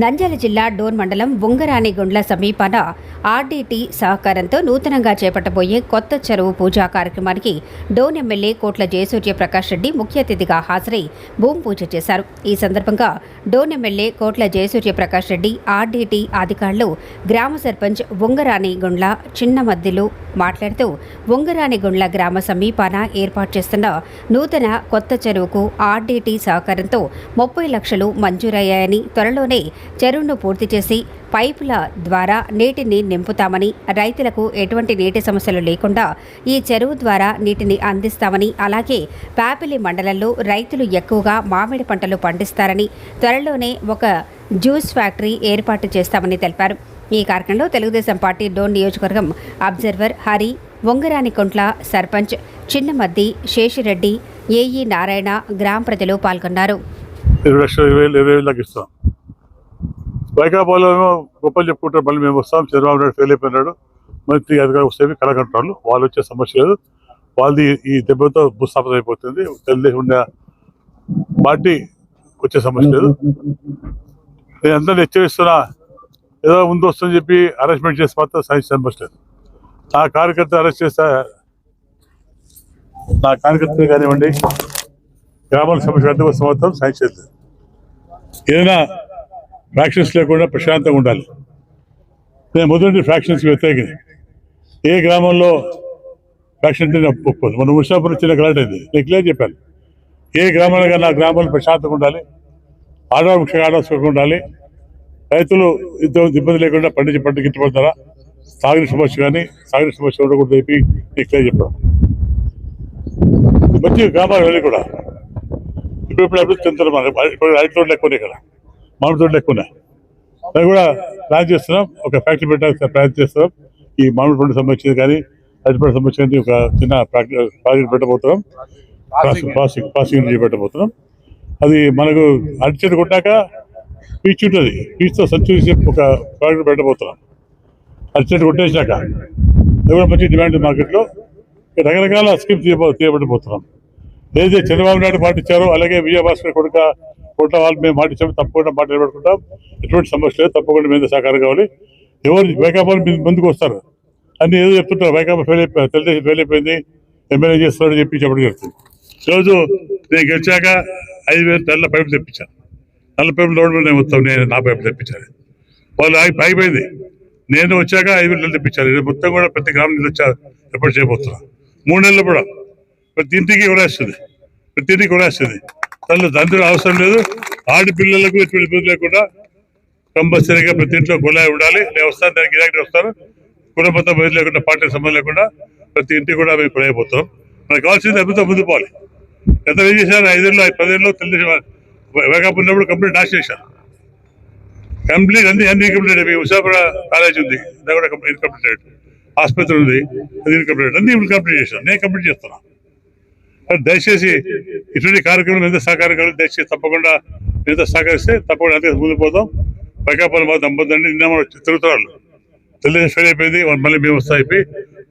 నంద్యాల జిల్లా డోన్ మండలం ఉంగరానిగుండ్ల సమీపాన ఆర్డీటీ సహకారంతో నూతనంగా చేపట్టబోయే కొత్త చెరువు పూజా కార్యక్రమానికి డోన్ ఎమ్మెల్యే కోట్ల జయసూర్య ప్రకాష్ రెడ్డి ముఖ్య అతిథిగా హాజరై భూమి పూజ చేశారు. ఈ సందర్భంగా డోన్ ఎమ్మెల్యే కోట్ల జయసూర్య ప్రకాష్ రెడ్డి ఆర్డీటీ అధికారులు గ్రామ సర్పంచ్ ఉంగరానిగుండ్ల చిన్న మద్దిలు మాట్లాడుతూ ఉంగరానిగుండ్ల గ్రామ సమీపాన ఏర్పాటు చేస్తున్న నూతన కొత్త చెరువుకు ఆర్డీటీ సహకారంతో ముప్పై లక్షలు మంజూరయ్యాయని త్వరలోనే చెరువును పూర్తి చేసి పైపుల ద్వారా నీటిని నింపుతామని రైతులకు ఎటువంటి నీటి సమస్యలు లేకుండా ఈ చెరువు ద్వారా నీటిని అందిస్తామని అలాగే పాపిలి మండలంలో రైతులు ఎక్కువగా మామిడి పంటలు పండిస్తారని త్వరలోనే ఒక జ్యూస్ ఫ్యాక్టరీ ఏర్పాటు చేస్తామని తెలిపారు. ఈ కార్యక్రమంలో తెలుగుదేశం పార్టీ డోన్ నియోజకవర్గం అబ్జర్వర్ హరి వంగరానికొంట్ల సర్పంచ్ చిన్నమద్ది శేషిరెడ్డి ఏఈ నారాయణ గ్రామ ప్రజలు పాల్గొన్నారు. వైకాపాలో ఏమో గొప్పలు చెప్పుకుంటారు మళ్ళీ మేము వస్తాం చంద్రబాబు నాయుడు ఫెయిల్ అయిపోయినాడు మంత్రి అధికారులు వస్తే కలగంటారు. వాళ్ళు వచ్చే సమస్య లేదు. వాళ్ళది ఈ దెబ్బతో భూస్థాపన అయిపోతుంది. తెలుగుదేశం పార్టీ వచ్చే సమస్య లేదు. నేను అందరిని హెచ్చరిస్తున్నా ఏదో ముందు వస్తుందని చెప్పి అరెస్ట్మెంట్ చేసి మాత్రం సైన్స్ సమస్య లేదు. నా కార్యకర్త అరెస్ట్ చేస్తే నా కార్యకర్తలు కానివ్వండి గ్రామాల సమస్య అడ్డు వస్తే మాత్రం సైన్స్ లేదు. ఏదైనా ఫ్రాక్షన్స్ లేకుండా ప్రశాంతంగా ఉండాలి నేను మొదటి ఫ్రాక్షన్స్ వ్యతిరేకం ఏ గ్రామంలో ఫ్యాక్షన్ ఒప్పుకోదు మన ముషాపురం చిన్న గలాట్ అయింది నేను క్లియర్ చెప్పాను ఏ గ్రామంలో కానీ ఆ గ్రామంలో ప్రశాంతంగా ఉండాలి ఆడవాళ్ళు ముఖ్యంగా ఆడవాళ్ళు సుఖంగా ఉండాలి రైతులు ఇంత ఇబ్బంది లేకుండా పండించి పంట గిట్టుబడతారా సాగుని సమస్య కానీ సాగుని సమస్య ఉండకూడదు చెప్పి నేను క్లియర్ చెప్పాను మంచి గ్రామాలు వెళ్ళి కూడా ఇప్పుడు ఇప్పుడు అభివృద్ధి చెందుతారు ఇప్పుడు రైతు లేకపోతే ఎక్కువ ఇక్కడ మామిడి తోటలు ఎక్కువ ఉన్నాయి. అది కూడా ప్లాన్ చేస్తున్నాం. ఒక ఫ్యాక్టరీ పెట్టడానికి ప్లాన్ చేస్తున్నాం. ఈ మామిడి పండు సంబంధించింది కానీ అరటి పండు సంబంధించింది ఒక చిన్న ప్రాజెక్ట్ ప్రాజెక్ట్ పెట్టబోతున్నాం. ప్రాసెసింగ్ ప్రాసెసింగ్ నుంచి పెట్టబోతున్నాం. అది మనకు అరటి చెట్టు కొట్టాక పీచ్ ఉంటుంది. పీచ్తో సంచు చేసి ఒక ప్రాజెక్ట్ పెట్టబోతున్నాం. అరటి చెట్టు కొట్టేసినాక అది కూడా మంచి డిమాండ్ మార్కెట్లో. రకరకాల స్కీమ్స్ తీయబో తీయబడిపోతున్నాం ఏదైతే చంద్రబాబు నాయుడు పాటించారో అలాగే విజయభాస్కర్ కొడుక తప్పకుండా వాళ్ళు మేము మాటించాము తప్పకుండా మాట నిలబెట్టుకుంటాం. ఎటువంటి సమస్య లేదు తప్పకుండా మీద సహకారం కావాలి. ఎవరు వైకాపాలు ముందుకు వస్తారు. అన్ని ఏదో చెప్తుంటారు వైకాపా ఫెయిల్ అయిపోయి తెలుగుదేశం ఫెయిల్ అయిపోయింది ఎమ్మెల్యే చేస్తున్నాడు చెప్పి చెప్పడం జరుగుతుంది. ఈరోజు నేను గెలిచాక ఐదు వేలు నల్ల పైపు తెప్పించాను నల్ల పైపులు రోడ్డు మీద నేను నేను నా పైపు తెప్పించాను వాళ్ళు ఆగి అయిపోయింది నేను వచ్చాక ఐదు వేలు తెప్పించాను ఇది మొత్తం కూడా ప్రతి గ్రామం నుంచి వచ్చా ఎప్పుడు చేయబోతున్నాను మూడు నెలలు కూడా. ప్రతి ఇంటికి కొనేస్తుంది ప్రతి ఇంటికి కొనేస్తుంది తల్లి తండ్రి అవసరం లేదు. ఆడపిల్లలకు ఎటువంటి ఇబ్బంది లేకుండా కంపల్సరీగా ప్రతి ఇంట్లో గులాయి ఉండాలి. నేను వస్తాను దానికి ఇలాంటి వస్తాను. కుటుంబంతో బయట లేకుండా పార్టీ సంబంధం లేకుండా ప్రతి ఇంటికి కూడా మేము కొనైపోతాం. మనకు కావాల్సింది అభివృద్ధి ముందు పోవాలి. ఎంత ఏం చేశాను ఐదేళ్ళు పదేళ్ళు తెలుగుదేశం వేగప్ ఉన్నప్పుడు కంప్లీట్ నాశ చేశాను కంప్లీట్ అన్ని అన్ని కంప్లీట్ అయిపోయి ఉషాపుర కాలేజ్ ఉంది. అది కూడా కంప్లీట్ కంప్లీట్ ఆసుపత్రి ఉంది అది కంప్లీట్ అన్ని కంప్లీట్ చేశాను నేను కంప్లీట్ చేస్తున్నాను దయచేసి ఇటువంటి కార్యక్రమం ఎంత సహకారం కావాలి దయచేసి తప్పకుండా ఎంత సహకరిస్తే తప్పకుండా అంతే ముందు పోతాం వైకాపాలు మాకు నమ్మొద్దండి. నిన్న మనం తిరుగుతున్నారు తెలుగుదేశం ఫెయిల్ అయిపోయింది. వాళ్ళు మళ్ళీ మేము వస్తా అయిపోయి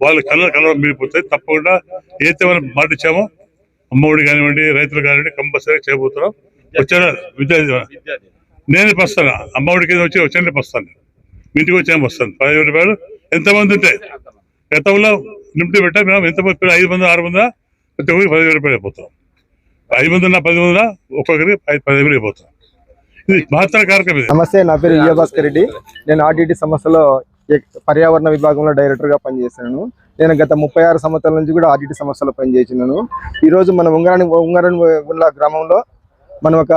వాళ్ళ కళ్ళ కళ్ళ మిగిలిపోతాయి తప్పకుండా ఏదైతే మనం మాటిచ్చామో అమ్మఒడి కానివ్వండి రైతులు కానివ్వండి కంపల్సరీ చేయబోతున్నాం. వచ్చారా? విద్యార్థి నేను పస్తాను అమ్మఒడి కింద వచ్చి వచ్చానే పస్తాను ఇంటికి వచ్చాము వస్తాను. పదివేల రూపాయలు. ఎంతమంది ఉంటాయి గతంలో నింపి పెట్టా మేము ఎంతమంది ఐదు మంది ఆరు మంది ప్రతి ఒక్కరికి పదివేల రూపాయలు అయిపోతాం. ఐదు మంది ఉన్నా పది మంది ఉన్నా ఒక్కొక్కరికి పది పదివేలు అయిపోతాం ఇది మహత్తర కార్యక్రమం ఇది. నమస్తే నా పేరు విజయభాస్కర్ రెడ్డి. నేను ఆర్టీటీ సంస్థలో పర్యావరణ విభాగంలో డైరెక్టర్గా పనిచేస్తున్నాను. నేను గత ముప్పై ఆరు సంవత్సరాల నుంచి కూడా ఆర్టీటీ సంస్థలో పనిచేసినాను ఈ రోజు మన ఉంగరాని ఉంగరాని ఉన్న గ్రామంలో మనం ఒక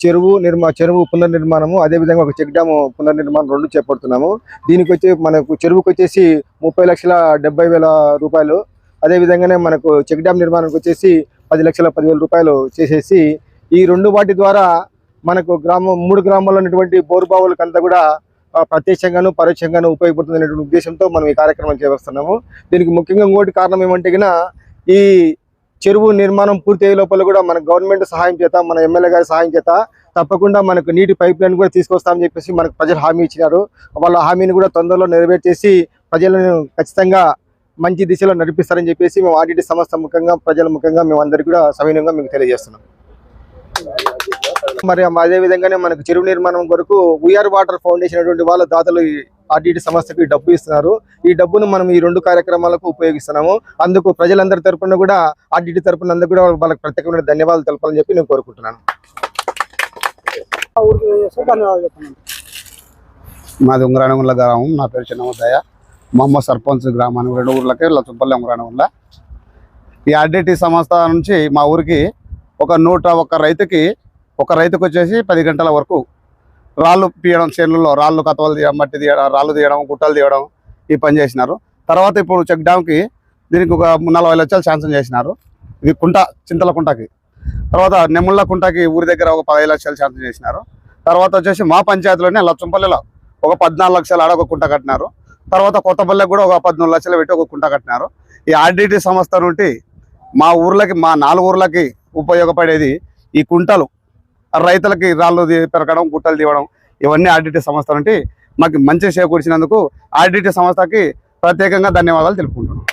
చెరువు నిర్మా చెరువు పునర్నిర్మాణము అదేవిధంగా ఒక చెక్ డ్యాము పునర్నిర్మాణం రెండు చేపడుతున్నాము. దీనికి వచ్చి మనకు చెరువుకి వచ్చేసి ముప్పై లక్షల డెబ్బై వేల రూపాయలు. అదేవిధంగానే మనకు చెక్ డ్యామ్ నిర్మాణానికి వచ్చేసి పది లక్షల పదివేల రూపాయలు చేసేసి ఈ రెండు వాటి ద్వారా మనకు గ్రామం మూడు గ్రామాల్లో ఉన్నటువంటి బోరు బావులకంతా కూడా ప్రత్యక్షంగాను పరోక్షంగాను ఉపయోగపడుతుంది అనేటువంటి ఉద్దేశంతో మనం ఈ కార్యక్రమం చేస్తున్నాము దీనికి ముఖ్యంగా ఇంకోటి కారణం ఏమంటే ఈ చెరువు నిర్మాణం పూర్తి అయ్యే లోపల కూడా మన గవర్నమెంట్ సహాయం చేత మన ఎమ్మెల్యే గారి సహాయం చేత తప్పకుండా మనకు నీటి పైప్ లైన్ కూడా తీసుకొస్తామని చెప్పేసి మనకు ప్రజలు హామీ ఇచ్చినారు. వాళ్ళ హామీని కూడా తొందరలో నెరవేర్చేసి ప్రజలను ఖచ్చితంగా మంచి దిశలో నడిపిస్తారని చెప్పేసి మేము ఆర్టీటీ సంస్థ ముఖంగా ప్రజల ముఖంగా మేము అందరికీ కూడా సవినయంగా మీకు తెలియజేస్తున్నాం. మరి అదే విధంగానే మనకు చెరువు నిర్మాణం కొరకు ఉయర్ వాటర్ ఫౌండేషన్ అటువంటి వాళ్ళ దాతలు ఆర్టీటీ సంస్థకి డబ్బు ఇస్తున్నారు. ఈ డబ్బును మనం ఈ రెండు కార్యక్రమాలకు ఉపయోగిస్తున్నాము. అందుకు ప్రజలందరి తరపున కూడా ఆర్టీటీ తరపున అందరూ కూడా వాళ్ళకి ప్రత్యేకమైన ధన్యవాదాలు తెలపాలని చెప్పి నేను కోరుకుంటున్నాను. మాది ఉంగరాణగుండ్ల గ్రామం. నా పేరు చిన్నముద్దయ్య మా అమ్మ సర్పంచ్ గ్రామానికి రెండు ఊర్లకి లచ్చంపల్లి ఉంగరాణగుండ్ల ఈ ఆర్డిటి సంస్థ నుంచి మా ఊరికి ఒక నూట ఒక్క రైతుకి ఒక రైతుకు వచ్చేసి పది గంటల వరకు రాళ్ళు తీయడం చేనుల్లో రాళ్ళు కతవలు తీయడం మట్టి తీయడం రాళ్ళు తీయడం గుట్టలు తీయడం ఈ పని చేసినారు. తర్వాత ఇప్పుడు చెక్ డ్యామ్కి దీనికి ఒక నలభై లక్షలు శాంక్షన్ చేసినారు. ఇది కుంట చింతల కుంటకి. తర్వాత నెమ్ముళ్ళ కుంటకి ఊరి దగ్గర ఒక పదహైదు లక్షలు శాంక్షన్ చేసినారు. తర్వాత వచ్చేసి మా పంచాయతీలోనే లచ్చంపల్లిలో ఒక పద్నాలుగు లక్షలు ఆడ ఒక కుంట కట్టినారు. తర్వాత కొత్తపల్లెకి కూడా ఒక పద్నాలుగు లక్షలు పెట్టి ఒక కుంట కట్టినారు. ఈ ఆర్డిటి సంస్థ నుండి మా ఊర్లకి మా నాలుగు ఊర్లకి ఉపయోగపడేది ఈ కుంటలు. రైతులకి రాళ్ళు పెరగడం గుట్టలు తీయడం ఇవన్నీ ఆర్డిటి సంస్థ నుండి మాకు మంచి చేకూర్చినందుకు ఆర్డిటి సంస్థకి ప్రత్యేకంగా ధన్యవాదాలు తెలుపుకుంటున్నాం.